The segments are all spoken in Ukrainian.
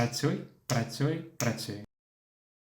Працюй, працюй, працюй.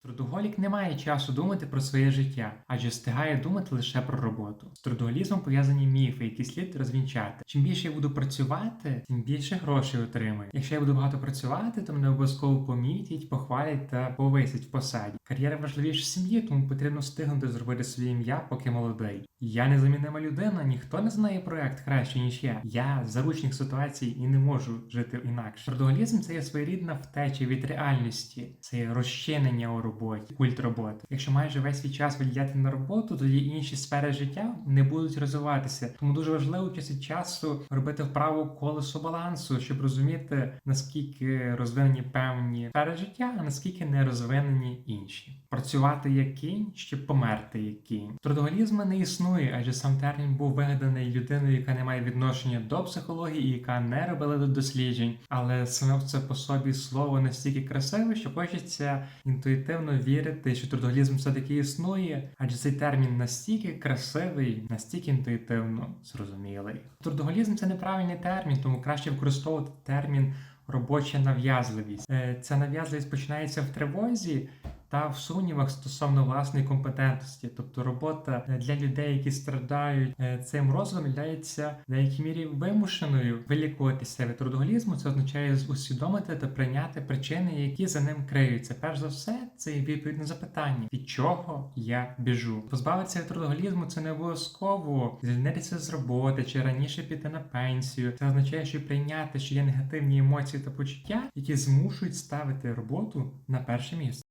Трудоголік не має часу думати про своє життя, адже встигає думати лише про роботу. З трудоголізмом пов'язані міфи, які слід розвінчати. Чим більше я буду працювати, тим більше грошей отримаю. Якщо я буду багато працювати, то мене обов'язково помітять, похвалять та повисять в посаді. Кар'єра важливіша сім'ї, тому потрібно встигнути зробити своє ім'я, поки молодий. Я незамінима людина, ніхто не знає проект краще ніж я. Я заручник ситуацій і не можу жити інакше. Трудоголізм це є своєрідна втеча від реальності, це є розчинення у роботі, культ роботи. Якщо майже весь свій час виділяти на роботу, тоді інші сфери життя не будуть розвиватися. Тому дуже важливо час від часу робити вправу колесо балансу, щоб розуміти наскільки розвинені певні сфери життя, а наскільки не розвинені інші. Працювати як кінь, щоб померти як кінь. Трудоголізму не існує, адже сам термін був вигаданий людиною, яка не має відношення до психології і яка не робила до досліджень. Але саме це по собі слово настільки красиве, що хочеться інтуїтивно вірити, що трудоголізм все-таки існує, адже цей термін настільки красивий, настільки інтуїтивно зрозумілий. Трудоголізм це неправильний термін, тому краще використовувати термін робоча нав'язливість. Е, Ця нав'язливість починається в тривозі. Та в сумнівах стосовно власної компетентності, тобто робота е, для людей, які страдають е, цим розладом, являється в деякій мірі вимушеною вилікуватися від трудоголізму. Це означає усвідомити та прийняти причини, які за ним криються. Перш за все, це на запитання, від чого я біжу. Позбавитися від трудоголізму це не обов'язково звільнитися з роботи чи раніше піти на пенсію. Це означає, що прийняти, що є негативні емоції та почуття, які змушують ставити роботу на перше місце.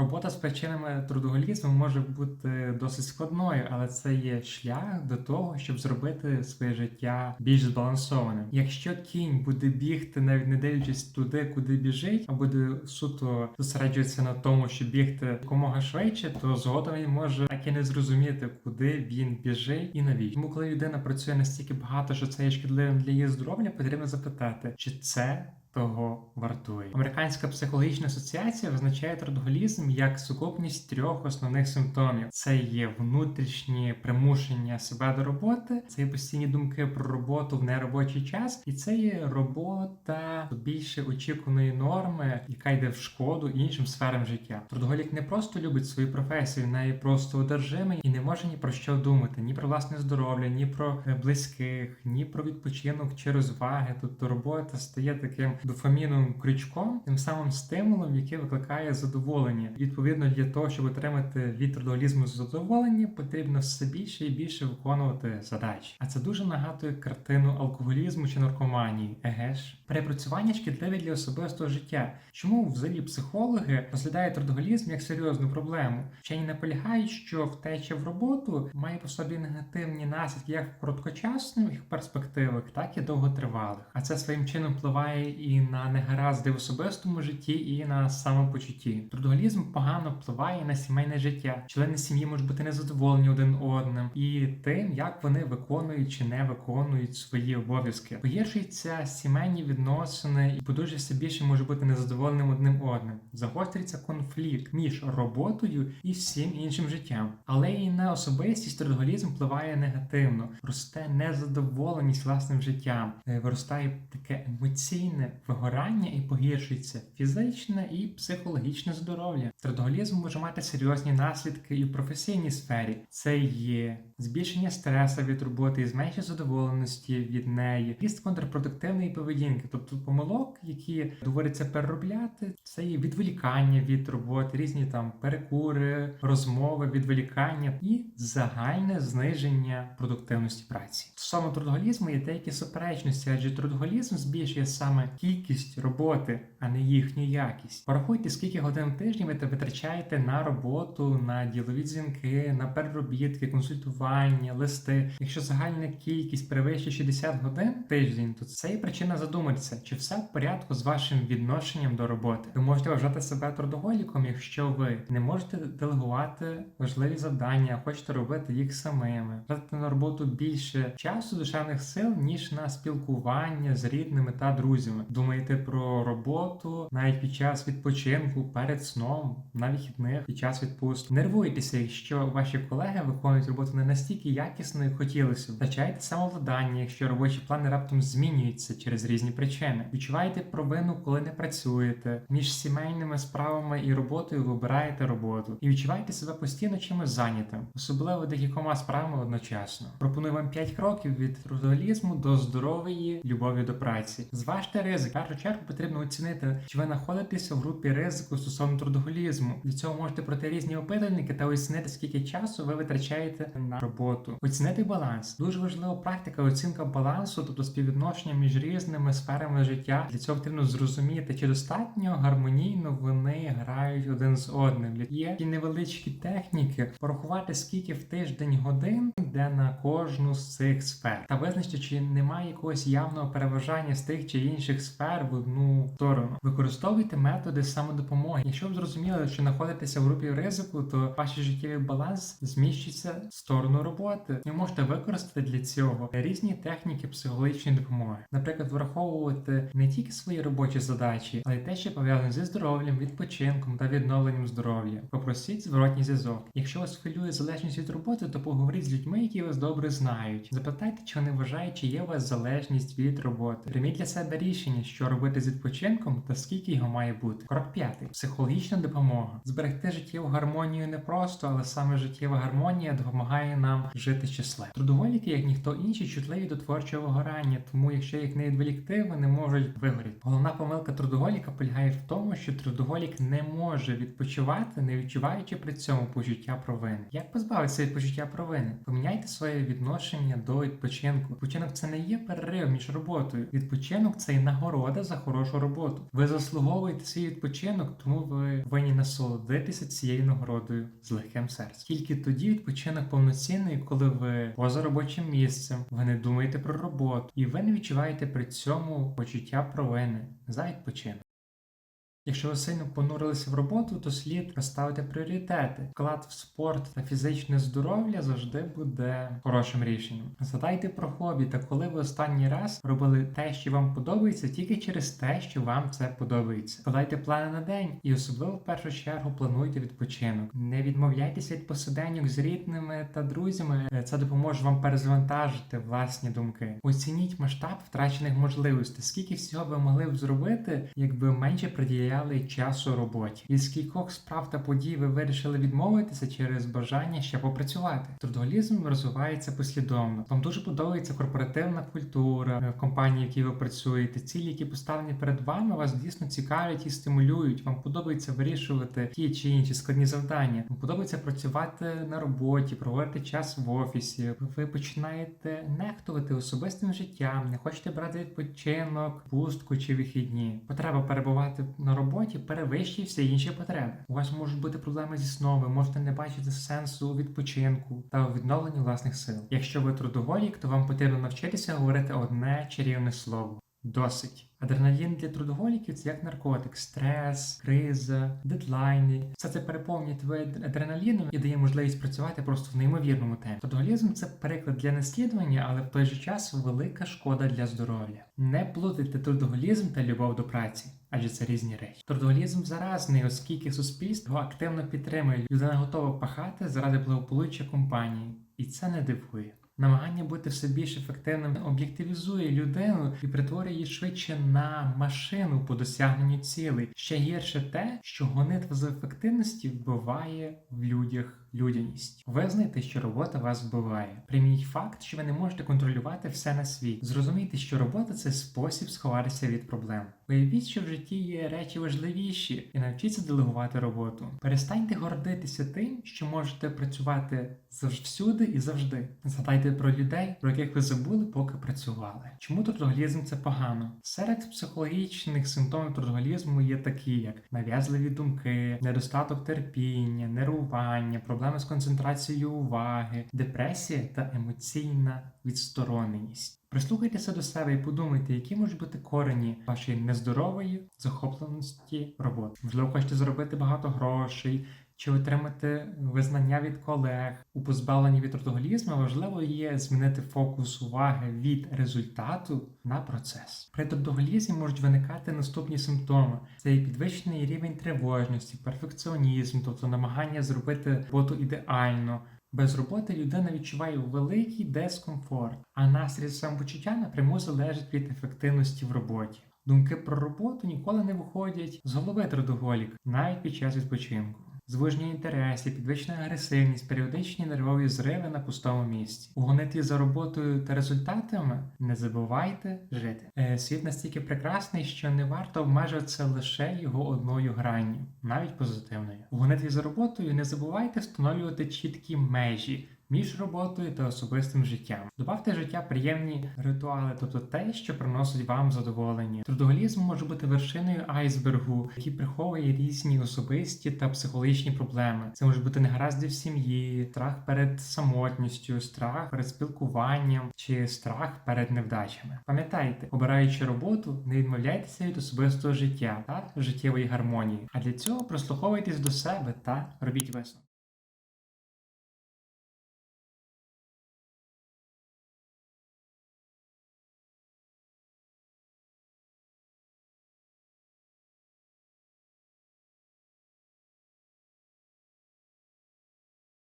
Робота з причинами трудоголізму може бути досить складною, але це є шлях до того, щоб зробити своє життя більш збалансованим. Якщо кінь буде бігти, навіть не дивлячись туди, куди біжить, а буде суто зосереджуватися на тому, щоб бігти якомога швидше, то згодом він може так і не зрозуміти, куди він біжить і навіщо. Тому, коли людина працює настільки багато, що це є шкідливим для її здоров'я, потрібно запитати, чи це того вартує. Американська психологічна асоціація визначає трудоголізм як сукупність трьох основних симптомів: це є внутрішнє примушення себе до роботи, це є постійні думки про роботу в неробочий час, і це є робота більше очікуваної норми, яка йде в шкоду іншим сферам життя. Трудоголік не просто любить свою професію, в неї просто одержимий і не може ні про що думати, ні про власне здоров'я, ні про е, близьких, ні про відпочинок чи розваги. Тобто робота стає таким дофаміновим крючком, тим самим стимулом, який викликає задоволення. Відповідно, для того, щоб отримати від трудоголізму задоволення, потрібно все більше і більше виконувати задачі. А це дуже нагадує картину алкоголізму чи наркоманії. Еге ж, перепрацювання шкідливе для особистого життя. Чому взагалі психологи розглядають трудоголізм як серйозну проблему? Вчені наполягають, що втеча в роботу має по собі негативні наслідки як в короткочасних перспективах, так і довготривалих. А це своїм чином впливає і на негаразди в особистому житті, і на самопочутті. Трудоголізм погано впливає на сімейне життя. Члени сім'ї можуть бути незадоволені один одним і тим, як вони виконують чи не виконують свої обов'язки. Погіршуються сімейні відносини, і подружжя більше може бути незадоволеним одним одним. Загострюється конфлікт між роботою і всім іншим життям. Але і на особистість трудоголізм впливає негативно. Росте незадоволеність власним життям, Е, виростає таке емоційне вигорання і погіршується фізичне і психологічне здоров'я. Трудоголізм може мати серйозні наслідки і в професійній сфері. Це є збільшення стресу від роботи і зменшення задоволеності від неї, ріст контрпродуктивної поведінки, тобто помилок, які доводиться переробляти, це є відволікання від роботи, різні там перекури, розмови, відволікання і загальне зниження продуктивності праці. Стосовно трудоголізму є деякі суперечності, адже трудоголізм збільшує саме кількість роботи, а не їхню якість. Порахуйте, скільки годин в тижні ви витрачаєте на роботу, на ділові дзвінки, на переробітки, консультування, листи. Якщо загальна кількість перевищує 60 годин в тиждень, то це є причина задуматися, чи все в порядку з вашим відношенням до роботи. Ви можете вважати себе трудоголіком, якщо ви не можете делегувати важливі завдання, хочете робити їх самими, тратити на роботу більше часу, душевних сил, ніж на спілкування з рідними та друзями. Думаєте про роботу навіть під час відпочинку, перед сном, на вихідних, під час відпустки. Нервуйтеся, якщо ваші колеги виконують роботу не настільки якісно, як хотілося б. Втрачаєте самовладання, якщо робочі плани раптом змінюються через різні причини. Відчуваєте провину, коли не працюєте. Між сімейними справами і роботою вибираєте роботу і відчуваєте себе постійно чимось зайнятим, особливо декількома справами одночасно. Пропоную вам 5 кроків від трудоголізму до здорової любові до праці. Зважте ризик. Першу чергу потрібно оцінити, чи ви знаходитеся в групі ризику стосовно трудоголізму. Для цього можете пройти різні опитувальники та оцінити, скільки часу ви витрачаєте на роботу. Оцінити баланс. Дуже важлива практика оцінка балансу, тобто співвідношення між різними сферами життя. Для цього потрібно зрозуміти, чи достатньо гармонійно вони грають один з одним. Є і невеличкі техніки, порахувати скільки в тиждень годин йде на кожну з цих сфер, та визначити, чи немає якогось явного переважання з тих чи інших сфер в одну сторону. Використовуйте методи самодопомоги. Якщо ви зрозуміли, що знаходитеся в групі ризику, то ваш життєвий баланс зміщиться в сторону роботи. Ви можете використати для цього різні техніки психологічної допомоги, наприклад, враховувати не тільки свої робочі задачі, але й те, що пов'язане зі здоров'ям, відпочинком та відновленням здоров'я. Попросіть зворотній зв'язок. Якщо вас хвилює залежність від роботи, то поговоріть з людьми, які вас добре знають. Запитайте, чи вони вважають, чи є у вас залежність від роботи. Прийміть для себе рішення, що робити з відпочинком та скільки його має бути. Крок п'ятий психологічна допомога. Зберегти життєву гармонію не просто, але саме життєва гармонія допомагає нам жити щасливо. Трудоголіки, як ніхто інший, чутливі до творчого вигорання, тому якщо їх не відволікти, вони можуть вигоріти. Головна помилка трудоголіка полягає в тому, що трудоголік не може відпочивати, не відчуваючи при цьому почуття провини. Як позбавитися від почуття провини? Поміняйте своє відношення до відпочинку. Відпочинок це не є перерив між роботою. Відпочинок це і нагорода за хорошу роботу. Ви заслуговуєте свій відпочинок, тому ви повинні насолодитися цією нагородою з легким серцем. Тільки тоді відпочинок повноцінний, коли ви поза робочим місцем, ви не думаєте про роботу, і ви не відчуваєте при цьому почуття провини за відпочинок. Якщо ви сильно понурилися в роботу, то слід розставити пріоритети. Вклад в спорт та фізичне здоров'я завжди буде хорошим рішенням. Згадайте про хобі та коли ви останній раз робили те, що вам подобається, тільки через те, що вам це подобається. Складайте плани на день і особливо в першу чергу плануйте відпочинок. Не відмовляйтеся від посиденьок з рідними та друзями. Це допоможе вам перезвантажити власні думки. Оцініть масштаб втрачених можливостей. Скільки всього ви могли б зробити, якби менше приділяли часу роботі. Від скількох справ та подій ви вирішили відмовитися через бажання ще попрацювати. Трудоголізм розвивається послідовно. Вам дуже подобається корпоративна культура е, в компанії, в якій ви працюєте. Цілі, які поставлені перед вами, вас дійсно цікавлять і стимулюють. Вам подобається вирішувати ті чи інші складні завдання. Вам подобається працювати на роботі, проводити час в офісі. Ви починаєте нехтувати особистим життям, не хочете брати відпочинок, пустку чи вихідні. Потреба перебувати на роботі перевищує всі інші потреби. У вас можуть бути проблеми зі сном, ви можете не бачити сенсу відпочинку та у відновленні власних сил. Якщо ви трудоголік, то вам потрібно навчитися говорити одне чарівне слово. Досить. Адреналін для трудоголіків це як наркотик, стрес, криза, дедлайни. Все це переповнює тебе адреналіном і дає можливість працювати просто в неймовірному темпі. Трудоголізм це приклад для наслідування, але в той же час велика шкода для здоров'я. Не плутайте трудоголізм та любов до праці. Адже це різні речі. Трудоголізм заразний, оскільки суспільство активно підтримує. Людина готова пахати заради благополуччя компанії, і це не дивує. Намагання бути все більш ефективним об'єктивізує людину і перетворює її швидше на машину по досягненню цілей. Ще гірше те, що гонитва за ефективності вбиває в людях людяність. Визнайте, що робота вас вбиває. Прийміть факт, що ви не можете контролювати все на світ. Зрозумійте, що робота це спосіб сховатися від проблем. Уявіть, що в житті є речі важливіші, і навчіться делегувати роботу. Перестаньте гордитися тим, що можете працювати завсюди і завжди. Згадайте про людей, про яких ви забули, поки працювали. Чому трудоголізм це погано? Серед психологічних симптомів трудоголізму є такі, як нав'язливі думки, недостаток терпіння, нервування, проблеми з концентрацією уваги, депресія та емоційна відстороненість. Прислухайтеся до себе і подумайте, які можуть бути корені вашої нездорової захопленості роботи. Можливо, хочете заробити багато грошей. Чи отримати визнання від колег. У позбавленні від трудоголізму важливо є змінити фокус уваги від результату на процес. При трудоголізмі можуть виникати наступні симптоми: це і підвищений рівень тривожності, перфекціонізм, тобто намагання зробити роботу ідеально. Без роботи людина відчуває великий дискомфорт, а настрій самопочуття напряму залежить від ефективності в роботі. Думки про роботу ніколи не виходять з голови трудоголік, навіть під час відпочинку. Звуження інтересів, підвищена агресивність, періодичні нервові зриви на пустому місці. У гонитві за роботою та результатами не забувайте жити. Е, світ настільки прекрасний, що не варто обмежуватися лише його одною гранню, навіть позитивною. У гонитві за роботою не забувайте встановлювати чіткі межі. Між роботою та особистим життям добавте життя приємні ритуали, тобто те, що приносить вам задоволення. Трудоголізм може бути вершиною айсбергу, який приховує різні особисті та психологічні проблеми. Це може бути негаразди в сім'ї, страх перед самотністю, страх перед спілкуванням чи страх перед невдачами. Пам'ятайте, обираючи роботу, не відмовляйтеся від особистого життя та життєвої гармонії. А для цього прослуховуйтесь до себе та робіть висновки.